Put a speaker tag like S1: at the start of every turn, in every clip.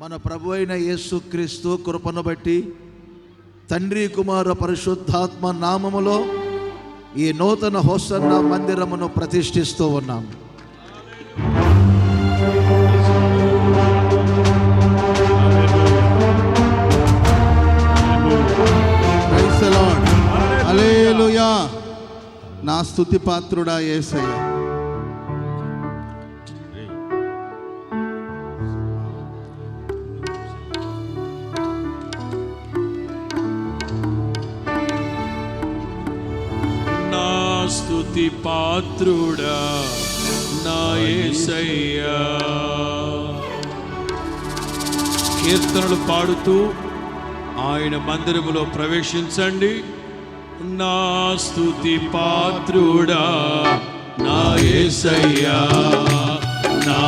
S1: మన ప్రభు అయిన యేసుక్రీస్తు కృపను బట్టి తండ్రి కుమార పరిశుద్ధాత్మ నామములో ఈ నూతన హోసన్న మందిరమును ప్రతిష్ఠిస్తూ ఉన్నాం.
S2: నా స్తుతి పాత్రుడా యేసయ్య.
S3: స్తుతి పాత్రుడా నా యేసయ్యా కీర్తనలు పాడుతూ ఆయన మందిరములో ప్రవేశించండి. నా స్తుతి పాత్రుడా నా యేసయ్యా నా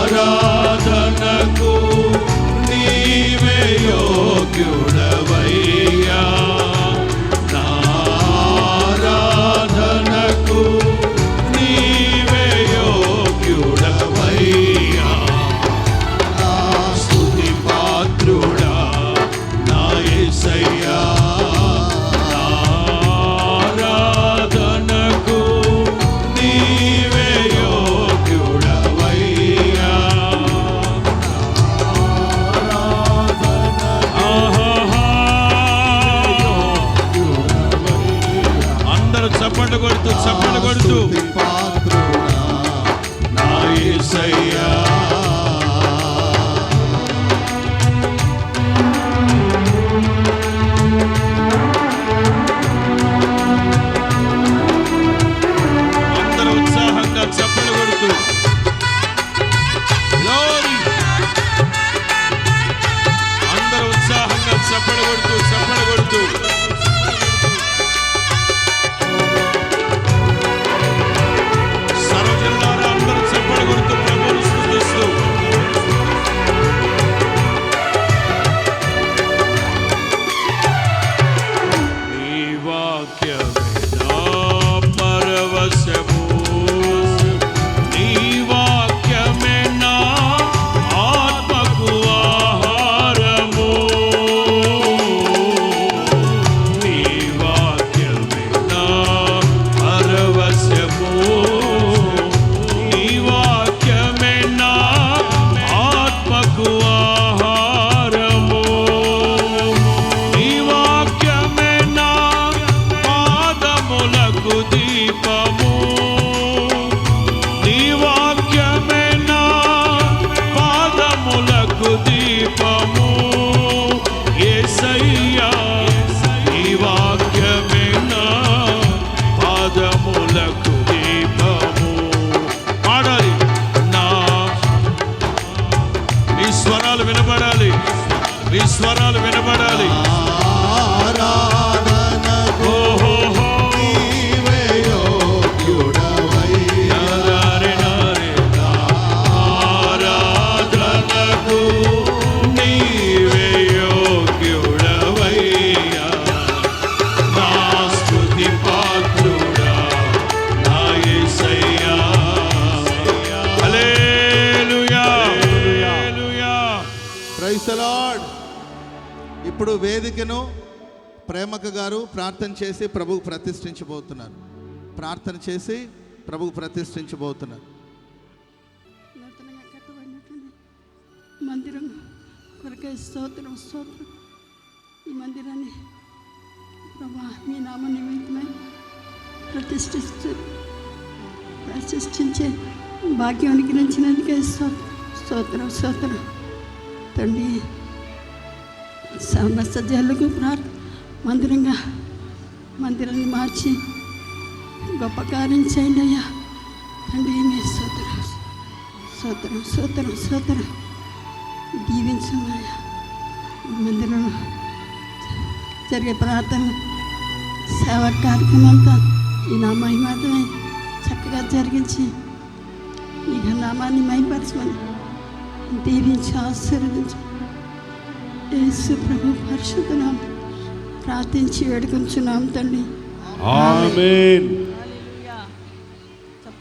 S3: ఆరాధనకు నీవే యోగ్యుడా. స్తుతి పాత్రుడా నా యేసయ్యా దీపము నీ వాక్యమే నా పాదములకు దీపము. యేసయ్యా నీ వాక్యమే నా పాదములకు దీపము. పాడాలి. నా మీ స్వరాలు వినబడాలి. మీ స్వరాలు వినబడాలి.
S2: ప్రైస్ లార్డ్ ఇప్పుడు వేదికను ప్రేమక గారు ప్రార్థన చేసి ప్రభువు ప్రతిష్ఠించబోతున్నారు. ప్రార్థన చేసి ప్రభువు ప్రతిష్ఠించబోతున్నారు.
S4: మందిరం కొరకై స్తోత్రం స్తోత్రం. ఈ మందిరాన్ని ప్రభా మీ నామ నిమిత్తమై ప్రతిష్ఠిస్తూ ప్రతిష్ఠించే భాగ్యం అనుగ్రహించినందుకే స్తోత్రం స్తోత్రం స్తోత్రం. తండ్రి. సమస్త జలుగు ప్రార్ మందిరంగా మందిరాన్ని మార్చి గొప్ప కార్యం చేయండి అయ్యా. తండ్రి మీ సోత్రం స్తోత్రం స్తోత్రం స్తోత్రం. దీవించమయ్యా మందిరంలో జరిగే ప్రార్థన సేవ కార్యక్రమం అంతా ఈ నా మహిమాతమై చక్కగా జరిగించి ఈ నామాన్ని మహిపరచమని దీవించి ఆశీర్వదించి యేసు ప్రభు పరిశుద్ధనాం ప్రార్థించి వేడుకుంటున్నాం తండ్రి
S3: ఆమేన్.